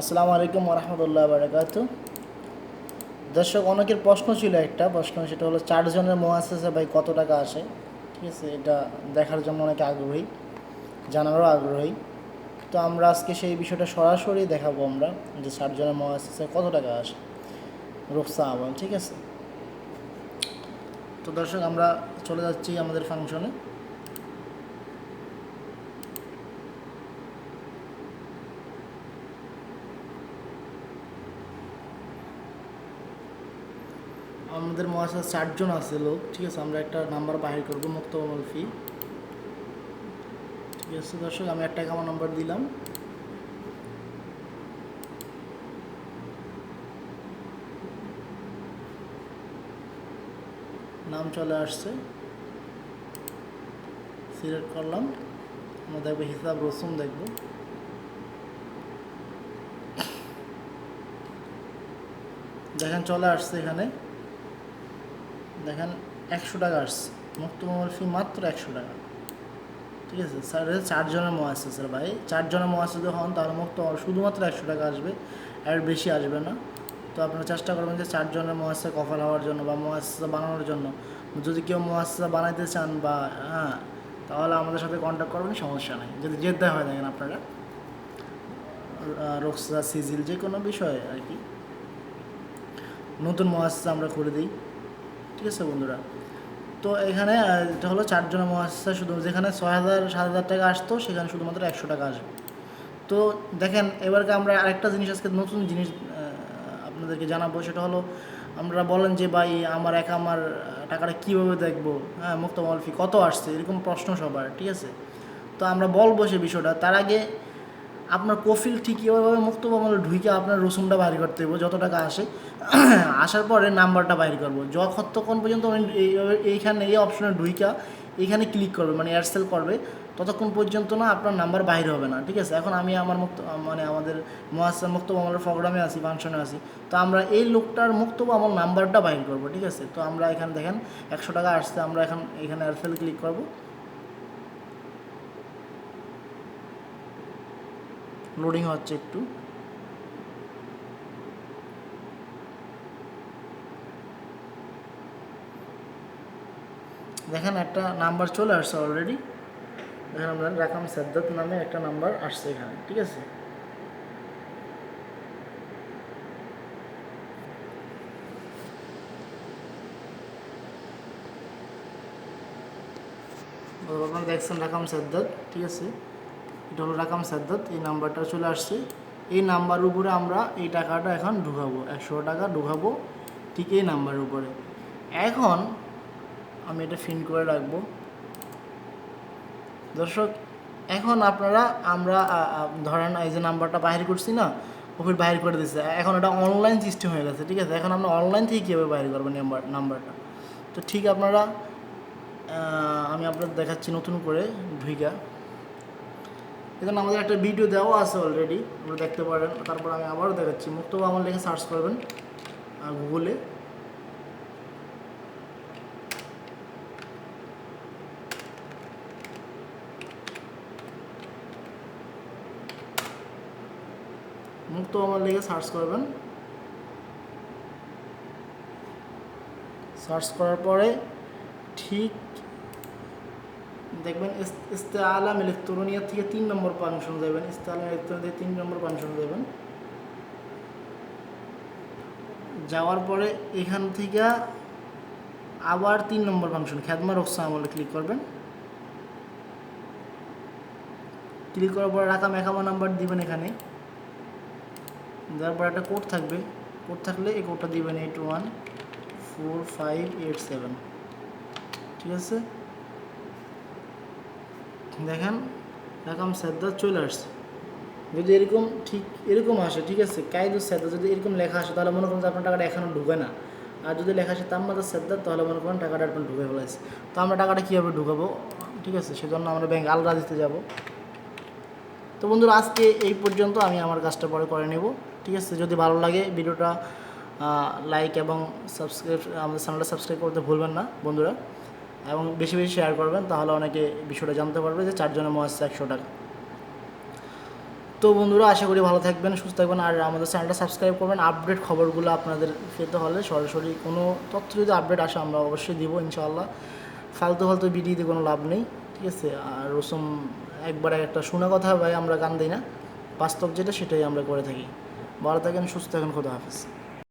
আসসালামু আলাইকুম রহমতুল্লাহ বারাকাতু। দর্শক, অনেকের প্রশ্ন ছিল একটা। প্রশ্ন সেটা হলো চারজনের মহাসেসে ভাই কত টাকা আসে? ঠিক আছে, এটা দেখার জন্য অনেকে আগ্রহী, জানারও আগ্রহী। তো আমরা আজকে সেই বিষয়টা সরাসরি দেখাবো আমরা, যে চারজনের মহাসেসে কত টাকা আসে। রোকসা আমল ঠিক আছে? তো দর্শক, আমরা চলে যাচ্ছি আমাদের ফাংশনে। আমাদের মহাশয় চারজন আছে লোক, ঠিক আছে? আমরা একটা নাম্বার বাহির করব, মুক্ত আমল ফি ঠিক আছে দর্শক, আমি একটা আমার নাম্বার দিলাম। নাম চলে আসছে। সিলেক্ট করলাম। আমরা দেখব হিসাব রসুম দেখব। দেখেন চলে আসছে এখানে। দেখেন একশো টাকা আসছে। মুক্ত মোবাইল ফি মাত্র একশো টাকা। ঠিক আছে? স্যার চারজনের মো আসছে স্যার ভাই। চারজনের মো আসছে যখন, তাহলে মুক্ত শুধুমাত্র একশো টাকা আসবে, আর বেশি আসবে না। তো আপনারা চেষ্টা করবেন যে চারজনের মহাসা কফল হওয়ার জন্য বা মহাসা বানানোর জন্য। যদি কেউ মহাসা বানাইতে চান বা হ্যাঁ তাহলে আমাদের সাথে কন্ট্যাক্ট করবেন, সমস্যা নেই। যদি যেতে হয়, দেখেন আপনারা। রোকসা, সিজিল যে কোনো বিষয়ে আর কি। নতুন মহাসা আমরা করে দিই। ঠিক আছে বন্ধুরা। তো এখানে এটা হলো চারজনের মহাসা শুধু, যেখানে ছয় হাজার, সাত হাজার টাকা আসতো, সেখানে শুধুমাত্র একশো টাকা আসবে। তো দেখেন, এবারকে আমরা আরেকটা জিনিস, আজকে নতুন জিনিস আপনাদেরকে জানাব, সেটা হলো, আমরা বলেন যে, ভাই, আমার একা আমার টাকাটা কীভাবে দেখব? হ্যাঁ মুক্ত ফি কত আসছে? এরকম প্রশ্ন সবার, ঠিক আছে? তো আমরা বলব সে বিষয়টা। তার আগে আপনার কফিল ঠিক কীভাবে মুক্ত আমলে ঢুকে আপনার রসুমটা বাইর করতে হবে যত টাকা আসে। আসার পরে নাম্বারটা বাইর করব। যতক্ষণ পর্যন্ত এইখানে এই অপশনে ঢুইকা এইখানে ক্লিক করবে মানে এয়ারসেল করবে, ততক্ষণ পর্যন্ত না আপনার নাম্বার বাইরে হবে না, ঠিক আছে? এখন আমি আমার মুক্ত মানে আমাদের মহাসা মুক্ত আমলের প্রোগ্রামে আছি ফাংশনে আছি। তো আমরা এই লোকটার মুক্ত আমল নাম্বারটা বাইর করব, ঠিক আছে? তো আমরা এখানে দেখেন, একশো টাকা আসছে, আমরা এখন এখানে এয়ারসেল ক্লিক করব। লোডিং হচ্ছে একটু। দেখেন একটা নাম্বার চলে আসছে অলরেডি দেখেন আমরা রাকাম সাদ্দাত নামে একটা নাম্বার আসছে এখানে, ঠিক আছে? আপনারা দেখছেন রাকাম সাদ্দাত, ঠিক আছে? এটা হলো রাকাম সাদ্দাত, এই নাম্বারটা চলে আসছে। এই নাম্বারের উপরে আমরা এই টাকাটা এখন ঢুকাবো, একশো টাকা ঢুকাবো ঠিক এই নাম্বারের উপরে। এখন আমি এটা ফিন করে রাখব। দর্শক, এখন আপনারা, আমরা ধরেন এই যে নাম্বারটা বাহির করছি না ওপর বাহির করে দিচ্ছে এখন এটা অনলাইন সিস্টেম হয়ে গেছে, ঠিক আছে? এখন আমরা অনলাইন থেকে কীভাবে বাহির করব নাম্বার, নাম্বারটা? তো ঠিক আপনারা আমি আপনাদের দেখাচ্ছি নতুন করে ঢুইকা। এখানে আমাদের একটা ভিডিও দেওয়া আছে অলরেডি আপনারা দেখতে পারেন। তারপর আমি আবারও দেখাচ্ছি। মুক্ত আমার লেখে সার্চ করবেন গুগলে মুক্ত আমার লেগে সার্চ করবেন। সার্চ করার পরে ঠিক দেখবেন, ইস- ইস্তে আলাম ইলেকট্রনিয়া থেকে তিন নম্বর ফাংশন যাবেন ইস্তে আলাম ইলেকট্রনিয়া থেকে তিন নম্বর ফাংশন যাবেন। যাওয়ার পরে এখান থেকে আবার তিন নম্বর ফাংশন খ্যাদমা রক্সা আমলে ক্লিক করবেন। ক্লিক করার পরে রাখা মেকামা নাম্বার দিবেন এখানে। দেওয়ার পর একটা কোড থাকবে। কোড থাকলে এই কোডটা দিবেন eight one four five eight seven ঠিক আছে? দেখেন রাকাম সাদ্দা চলে আসছে। যদি এরকম ঠিক এরকম আসে, ঠিক আছে, কায়দু সাদ্দা যদি এরকম লেখা আসে, তাহলে মনে করেন যে আপনার টাকাটা এখনও ঢুকে না। আর যদি লেখা আসে তাম্মাদা সাদ্দা, তাহলে মনে করেন টাকাটা আপনার ঢুকে ফেলেছে তো আমরা টাকাটা কীভাবে ঢুকাবো? ঠিক আছে, সেজন্য আমরা ব্যাংক আলরা দিতে যাব। তো বন্ধুরা, আজকে এই পর্যন্ত আমি আমার কাজটা পরে করে নেব। ঠিক আছে, যদি ভালো লাগে ভিডিওটা লাইক এবং সাবস্ক্রাইব আমাদের চ্যানেলটা সাবস্ক্রাইব করতে ভুলবেন না, বন্ধুরা। এবং বেশি বেশি শেয়ার করবেন, তাহলে অনেকে বিষয়টা জানতে পারবে যে চারজনের মহাসা একশো টাকা। তো বন্ধুরা, আশা করি ভালো থাকবেন, সুস্থ থাকবেন, আর আমাদের চ্যানেলটা সাবস্ক্রাইব করবেন। আপডেট খবরগুলো আপনাদের পেতে হলে সরাসরি কোনো তথ্য যদি আপডেট আসে, আমরা অবশ্যই দিব, ইনশাআল্লাহ। ফালতু ফালতু ভিডিওতে কোনো লাভ নেই, ঠিক আছে? আর রসম একবার একটা শোনা কথা ভাই, আমরা গান দিই না। বাস্তব যেটা, সেটাই আমরা করে থাকি। ভালো থাকেন, সুস্থ থাকেন, খোদা হাফিজ।